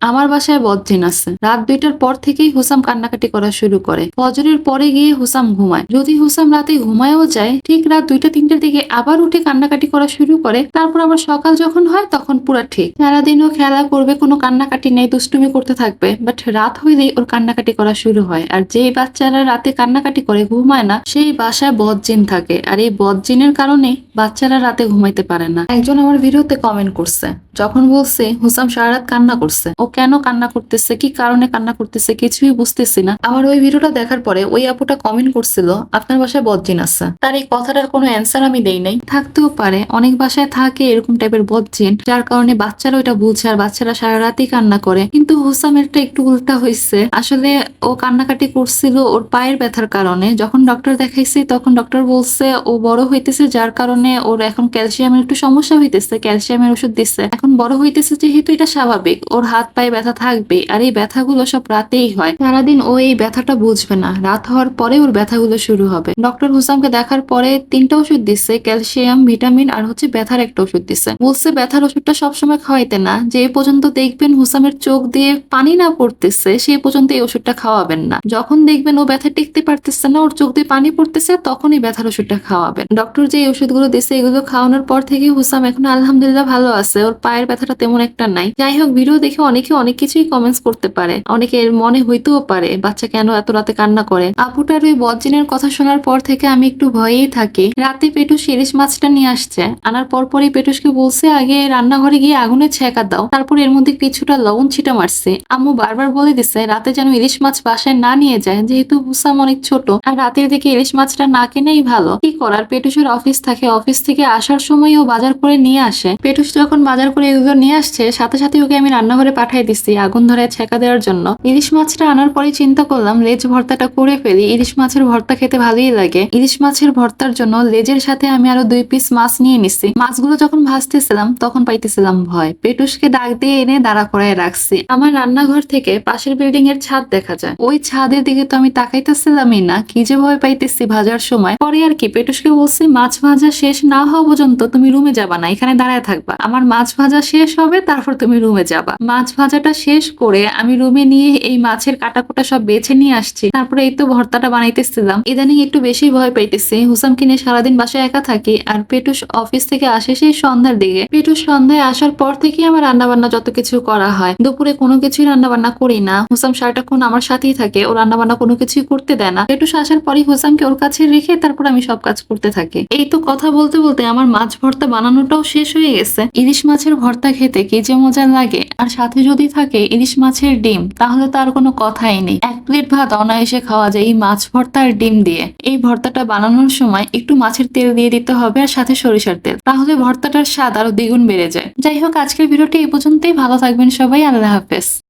আমার বাসায় বদজিন আছে। রাত দুইটার পর থেকেই হুসাম কান্নাকাটি করা শুরু করে। ফজরের পরে গিয়ে হুসাম ঘুমায়। যদি হুসাম রাতে ঘুমায়ও যায়, ঠিক রাত দুইটা তিনটার দিকে আবার উঠে কান্নাকাটি করা শুরু করে, তারপর আবার সকাল যখন হয়, তখন পুরা ঠিক। সারাদিনও খেলা করবে, কোনো কান্নাকাটি নেই, দুষ্টুমি করতে থাকবে বাট রাত হইলেই ওর কান্নাকাটি করা শুরু হয়। আর যেই বাচ্চারা রাতে কান্নাকাটি করে, ঘুমায় না, সেই বাসায় বদজিন থাকে। আর এই বদজিনের কারণে বাচ্চারা রাতে ঘুমাইতে পারে না। একজন আমার ভিডিওতে কমেন্ট করছে, যখন বলছে, হুসাম সারা রাত কান্না করছে। ও কেন কান্না করতেছে? কি কারণে কান্না করতেছে? কিছুই বুঝতেছি না। আমার ওই ভিডিওটা দেখার পরে ওই আপুটা কমেন্ট করছিল, আপনার বাসায় বদজিন আছে। তার এই কথাটার কোনো অ্যান্সার আমি দেই নাই। থাকতেও পারে, অনেক বাসায় থাকে এরকম টাইপের বদজিন, যার কারণে বাচ্চারা ওইটা বুঝে আর বাচ্চারা সারা রাতই কান্না করে। কিন্তু হুসামেরটা একটু উল্টা হয়েছে আসলে ও কান্নাকাটি করছিল ওর পায়ের ব্যথার কারণে। যখন ডক্টর দেখাইছি, তখন ডক্টর বলছে, ও বড় হইতেছে যার কারণে ওর এখন ক্যালসিয়ামের একটু সমস্যা হইতেছে ক্যালসিয়ামের ওষুধ দিচ্ছে এখন বড় হইতেছে যেহেতু এটা স্বাভাবিক। ওর হাত পায়ে ব্যথা থাকবে, আর এই ব্যথাগুলো সব রাতেই হয়। সারাদিন ও এই ব্যথাটা বুঝবে না। রাত হওয়ার পরে ওর ব্যথাগুলো শুরু হবে। ডক্টর হুসামকে দেখার পরে তিনটা ওষুধ দিচ্ছে ক্যালসিয়াম, ভিটামিন, আর হচ্ছে ব্যথার একটা ওষুধ দিচ্ছে বলছে, ব্যথার ওষুধটা সবসময় খাওয়াইতে না। যে পর্যন্ত দেখবেন হুসামের চোখ দিয়ে পানি না পড়তেছে সেই পর্যন্ত এই ওষুধটা খাওয়াবেন না। যখন দেখবেন ও ব্যথা টিকতে পারতেছে না, ওর চোখ দিয়ে পানি পড়তেছে, তখনই ব্যথার ওষুধটা খাওয়াবেন। ডক্টর যে ওষুধগুলো দিচ্ছে এগুলো খাওয়ানোর পর থেকে হুসাম এখন আলহামদুলিল্লাহ ভালো আছে। ওর পায়ের ব্যথাটা তেমন একটা নাই। যাই হোক, ভিডিও দেখে অনেকে অনেক কিছুই কমেন্টস করতে পারে। অনেকের মনে হইতেও পারে, বাচ্চা কেন এত রাতে কান্না করে? আপুটার ওই বজ্জিনের কথা শোনার পর থেকে আমি একটু ভয়েই থাকি। রাতে পেটুস ইলিশ মাছটা নিয়ে আসছে। আনার পর পরই পেটুসকে বলছে, আগে রান্নাঘরে গিয়ে আগুনে ছেঁকা দাও। তারপর এর মধ্যে কিছুটা লবণ ছিটা মারছে। আম্মু বারবার বলে দিছে, রাতে যেন ইলিশ মাছ বাসায় না নিয়ে যায়, যেহেতু হুসাম অনেক ছোট, আর রাতের দিকে ইলিশ মাছটা না কেনেই ভালো। কি করার? পেটুসের অফিস থাকে। অফিস থেকে আসার সময় ও বাজার করে নিয়ে আসে। পেটুস যখন বাজার করে এগুলো নিয়ে আসছে, সাথে সাথে ওকে আমি রান্নাঘরে পাঠাই দিচ্ছি আগুন ধরে ছেঁকা দেওয়ার জন্য। ইলিশ মাছটা আনার পরে চিন্তা করলাম, লেজ ভর্তাটা করে ফেলি। ইলিশ মাছের ভর্তা খেতে ভালোই লাগে। ইলিশ মাছের ভর্তার জন্য লেজের সাথে আমি আরও দুই পিস মাছ নিয়ে নিছি। মাছগুলো যখন ভাজতেছিলাম, তখন পাইতেছিলাম ভয়। পেটুসকে ডাক দিয়ে এনে দাঁড়া করায় রাখছি। আমার রান্নাঘর থেকে পাশের বিল্ডিং এর ছাদ দেখা যায়। ওই ছাদের দিকে তো আমি তাকাইতেছিলামই না, কি যে ভয় পাইতেছি ভাজার সময়। পরে আর কি পেটুসকে বলছি, মাছ ভাজা শেষ না হওয়া পর্যন্ত তুমি রুমে যাবা না, এখানে দাঁড়ায় থাকবা। আমার মাছ ভাজা শেষ হবে, তারপর তুমি রুমে যাবা। মাছ ভাজাটা শেষ করে আমি রুমে নিয়ে এই মাছের কাটা কোটা সব বেছে নিয়ে আসছি। তারপরে এই তো ভর্তাটা বানাইতেছিলাম। ইদানিং একটু বেশি ভয় পাইতেছি হুসাম কিনে সারাদিন বাসায় একা থাকি আর পেটুস অফিস থেকে আসে সেই সন্ধ্যার দিকে। পেটুস সন্ধ্যায় আসার পর থেকেই আমার রান্না বান্না যত কিছু করা হয়। দুপুরে কোনো কিছুই রান্না বান্না করি না। হুসাম সারাটাক্ষণ আমার সাথেই থাকে। ও রান্না বান্না কোনো কিছুই করতে দেয় না। পেটুস আসার পরই হুসামকে ওর কাছে রেখে তারপর আমি সব কাজ করতে থাকি। এই তো কথা বলতে বলতে আমার মাছ ভর্তা বানানোটাও শেষ হয়ে গেছে। ইলিশ মাছের ভর্তা খেতে কি যে মজা লাগে। আর সাথে যদি থাকে ইলিশ মাছের ডিম, তাহলে তার কোনো কথাই নেই। এক প্লেট ভাত অনায়াসে খাওয়া যায় এই মাছ ভর্তার ডিম দিয়ে। এই ভর্তাটা বানানোর সময় একটু মাছের তেল দিয়ে দিতে হবে আর সাথে সরিষার তেল। তাহলে ভর্তাটার স্বাদ আরও দ্বিগুণ বেড়ে যায়। যাই হোক, আজকের ভিডিওটি এই পর্যন্তই। ভালো থাকবেন সবাই। আল্লাহ হাফেজ।